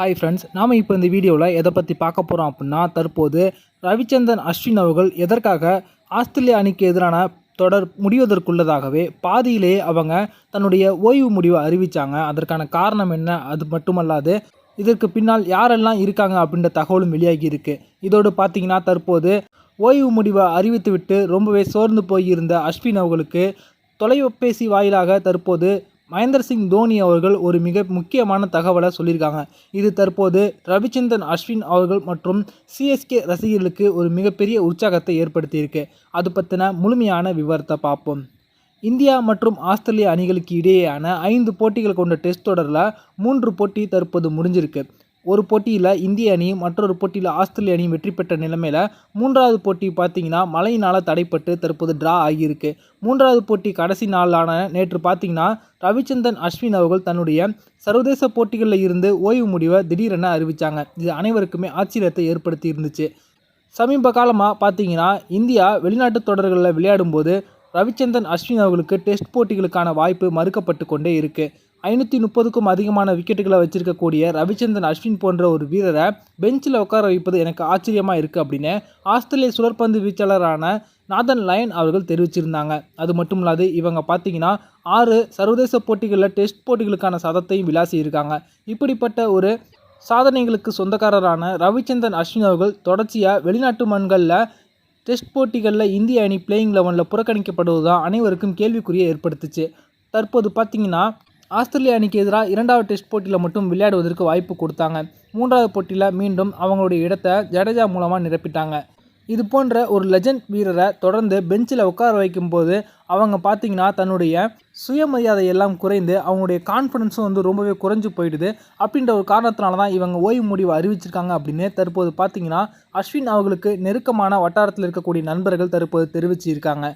Hi friends நாம் இப்போ இந்த வீடியோவில் எதை பற்றி பார்க்க போகிறோம் அப்படின்னா தற்போது ரவிச்சந்திரன் அஸ்வின் அவர்கள் எதற்காக ஆஸ்திரேலிய அணிக்கு எதிரான தொடர் முடிவதற்குள்ளதாகவே பாதியிலேயே அவங்க தன்னுடைய ஓய்வு முடிவை அறிவித்தாங்க அதற்கான காரணம் என்ன? அது மட்டுமல்லாது இதற்கு பின்னால் யாரெல்லாம் இருக்காங்க அப்படின்ற தகவலும் வெளியாகி இருக்கு. இதோடு பார்த்தீங்கன்னா தற்போது ஓய்வு முடிவை அறிவித்துவிட்டு ரொம்பவே சோர்ந்து போயிருந்த அஸ்வின் அவர்களுக்கு தொலைபேசி வாயிலாக தற்போது மகேந்திர சிங் தோனி அவர்கள் ஒரு மிக முக்கியமான தகவலை சொல்லியிருக்காங்க. இது தற்போது ரவிச்சந்திரன் அஸ்வின் அவர்கள் மற்றும் சிஎஸ்கே ரசிகர்களுக்கு ஒரு மிகப்பெரிய உற்சாகத்தை ஏற்படுத்தியிருக்கு. அது பற்றின முழுமையான விவரத்தை பார்ப்போம். இந்தியா மற்றும் ஆஸ்திரேலியா அணிகளுக்கு இடையேயான ஐந்து போட்டிகள் கொண்ட டெஸ்ட் தொடரில் மூன்று போட்டி தற்போது முடிஞ்சிருக்கு. ஒரு போட்டியில் இந்திய அணியும் மற்றொரு போட்டியில் ஆஸ்திரேலிய அணியும் வெற்றி பெற்ற நிலைமையில் மூன்றாவது போட்டி பார்த்தீங்கன்னா மழையினால் தடைப்பட்டு தற்போது டிரா ஆகியிருக்கு. மூன்றாவது போட்டி கடைசி நாளான நேற்று பார்த்தீங்கன்னா ரவிச்சந்திரன் அஸ்வின் அவர்கள் தன்னுடைய சர்வதேச போட்டிகளில் இருந்து ஓய்வு முடிவை திடீரென அறிவித்தாங்க இது அனைவருக்குமே ஆச்சரியத்தை ஏற்படுத்தி இருந்துச்சு சமீப காலமாக பார்த்தீங்கன்னா இந்தியா வெளிநாட்டு தொடர்களில் விளையாடும்போது ரவிச்சந்திரன் அஸ்வின் அவர்களுக்கு டெஸ்ட் போட்டிகளுக்கான வாய்ப்பு மறுக்கப்பட்டு கொண்டே இருக்குது ஐநூற்றி முப்பதுக்கும் அதிகமான விக்கெட்டுகளை வச்சிருக்கக்கூடிய ரவிச்சந்திரன் அஸ்வின் போன்ற ஒரு வீரரை பெஞ்சில் உட்கார வைப்பது எனக்கு ஆச்சரியமாக இருக்குது அப்படின்னு ஆஸ்திரேலிய சுழற்பந்து வீச்சாளரான நாதன் லயன் அவர்கள் தெரிவிச்சிருந்தாங்க. அது மட்டும் இல்லாது இவங்க பார்த்தீங்கன்னா ஆறு சர்வதேச போட்டிகளில் டெஸ்ட் போட்டிகளுக்கான சதத்தையும் விளாசி இருக்காங்க இப்படிப்பட்ட ஒரு சாதனைகளுக்கு சொந்தக்காரரான ரவிச்சந்திரன் அஸ்வின் அவர்கள் தொடர்ச்சியாக வெளிநாட்டு மண்களில் டெஸ்ட் போட்டிகளில் இந்திய அணி பிளேயிங் லெவனில் புறக்கணிக்கப்படுவது தான் அனைவருக்கும் கேள்விக்குறியை ஏற்படுத்துச்சு. தற்போது பார்த்தீங்கன்னா ஆஸ்திரேலியா அணிக்கு எதிராக இரண்டாவது டெஸ்ட் போட்டியில் மட்டும் விளையாடுவதற்கு வாய்ப்பு கொடுத்தாங்க. மூன்றாவது போட்டியில் மீண்டும் அவங்களுடைய இடத்தை ஜடேஜா மூலமாக நிரப்பிட்டாங்க. இது போன்ற ஒரு லெஜண்ட் வீரரை தொடர்ந்து பெஞ்சில் உட்கார வைக்கும்போது அவங்க பார்த்தீங்கன்னா தன்னுடைய சுயமரியாதை எல்லாம் குறைந்து அவங்களுடைய கான்ஃபிடென்ஸும் வந்து ரொம்பவே குறைஞ்சு போயிடுது. அப்படின்ற ஒரு காரணத்தினால தான் இவங்க ஓய்வு முடிவு அறிவிச்சிருக்காங்க அப்படின்னு தற்போது பார்த்தீங்கன்னா அஸ்வின் அவர்களுக்கு நெருக்கமான வட்டாரத்தில் இருக்கக்கூடிய நண்பர்கள் தற்போது தெரிவிச்சிருக்காங்க.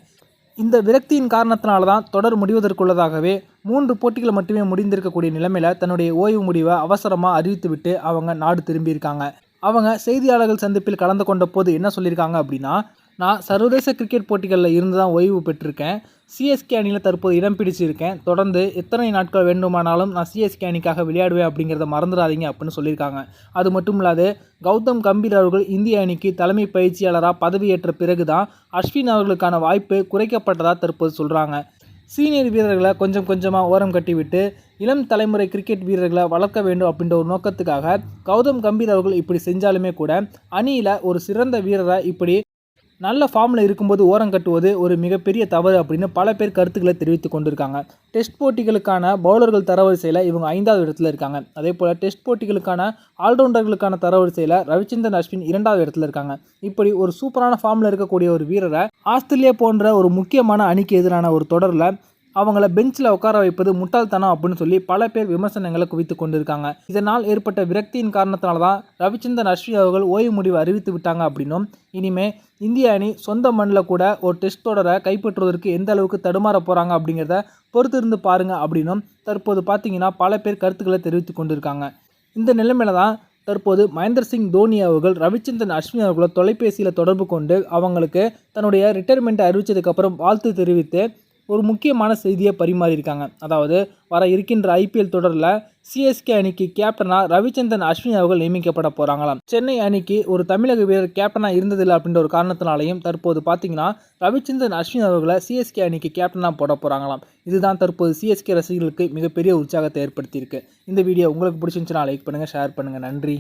இந்த விரக்தியின் காரணத்தினால தான் தொடர் முடிவதற்குள்ளதாகவே மூன்று போட்டிகள் மட்டுமே முடிந்திருக்கக்கூடிய நிலைமையில் தன்னுடைய ஓய்வு முடிவை அவசரமாக அறிவித்துவிட்டு அவங்க நாடு திரும்பியிருக்காங்க. அவங்க செய்தியாளர்கள் சந்திப்பில் கலந்து கொண்ட போது என்ன சொல்லியிருக்காங்க அப்படின்னா நான் சர்வதேச கிரிக்கெட் போட்டிகளில் இருந்து தான் ஓய்வு பெற்றிருக்கேன். சிஎஸ்கே அணியில் தற்போது இடம் பிடிச்சிருக்கேன். தொடர்ந்து எத்தனை நாட்கள் வேண்டுமானாலும் நான் சிஎஸ்கே அணிக்காக விளையாடுவேன் அப்படிங்கிறத மறந்துடாதீங்க அப்படின்னு சொல்லியிருக்காங்க. அது மட்டும் இல்லாது கௌதம் கம்பீர் அவர்கள் இந்திய அணிக்கு தலைமை பயிற்சியாளராக பதவியேற்ற பிறகு தான் அஸ்வின் அவர்களுக்கான வாய்ப்பு குறைக்கப்பட்டதாக தற்போது சொல்கிறாங்க சீனியர் வீரர்களை கொஞ்சம் கொஞ்சமாக ஓரம் கட்டிவிட்டு இளம் தலைமுறை கிரிக்கெட் வீரர்களை வளர்க்க வேண்டும் அப்படின்ற ஒரு நோக்கத்துக்காக கௌதம் கம்பீர் அவர்கள் இப்படி செஞ்சாலுமே கூட அணியில் ஒரு சிறந்த வீரரை இப்படி நல்ல ஃபார்மில் இருக்கும்போது ஓரம் கட்டுவது ஒரு மிகப்பெரிய தவறு அப்படின்னு பல பேர் கருத்துக்களை தெரிவித்து கொண்டிருக்காங்க. டெஸ்ட் போட்டிகளுக்கான பவுலர்கள் தரவரிசையில் இவங்க ஐந்தாவது இடத்துல இருக்காங்க. அதே போல் டெஸ்ட் போட்டிகளுக்கான ஆல்ரவுண்டர்களுக்கான தரவரிசையில் ரவிச்சந்திரன் அஸ்வின் இரண்டாவது இடத்துல இருக்காங்க. இப்படி ஒரு சூப்பரான ஃபார்மில் இருக்கக்கூடிய ஒரு வீரரை ஆஸ்திரேலியா போன்ற ஒரு முக்கியமான அணிக்கு எதிரான ஒரு தொடரில் அவங்கள பெஞ்சில் உட்கார வைப்பது முட்டாள்தனம் அப்படின்னு சொல்லி பல பேர் விமர்சனங்களை குவித்து கொண்டிருக்காங்க. இதனால் ஏற்பட்ட விரக்தியின் காரணத்தினால தான் ரவிச்சந்திரன் அஸ்வின் அவர்கள் ஓய்வு முடிவு அறிவித்து விட்டாங்க அப்படின்னும். இனிமே இந்திய அணி சொந்த மண்ணில் கூட ஒரு டெஸ்ட் தொடரை கைப்பற்றுவதற்கு எந்த அளவுக்கு தடுமாற போகிறாங்க அப்படிங்கிறத பொறுத்து இருந்து பாருங்க அப்படின்னும் தற்போது பார்த்தீங்கன்னா பல பேர் கருத்துக்களை தெரிவித்து கொண்டிருக்காங்க. இந்த நிலைமையில தான் தற்போது மகேந்திர சிங் தோனி அவர்கள் ரவிச்சந்திரன் அஸ்வின் அவர்களை தொலைபேசியில் தொடர்பு கொண்டு அவங்களுக்கு தன்னுடைய ரிட்டையர்மெண்ட்டை அறிவித்ததுக்கப்புறம் வாழ்த்து தெரிவித்து ஒரு முக்கியமான செய்தியை பரிமாறியிருக்காங்க. அதாவது வர இருக்கின்ற ஐபிஎல் தொடரில் சிஎஸ்கே அணிக்கு கேப்டனாக ரவிச்சந்திரன் அஸ்வின் அவர்கள் நியமிக்கப்பட போகிறாங்களாம் சென்னை அணிக்கு ஒரு தமிழக வீரர் கேப்டனாக இருந்ததில்லை அப்படின்ற ஒரு காரணத்தினாலையும் தற்போது பார்த்தீங்கன்னா ரவிச்சந்திரன் அஸ்வின் அவர்களை சிஎஸ்கே அணிக்கு கேப்டனாக போட போகிறாங்களாம் இதுதான் தற்போது சிஎஸ்கே ரசிகர்களுக்கு மிகப்பெரிய உற்சாகத்தை ஏற்படுத்தியிருக்கு. இந்த வீடியோ உங்களுக்கு பிடிச்சிருந்துச்சுன்னா லைக் பண்ணுங்கள் ஷேர் பண்ணுங்கள் நன்றி.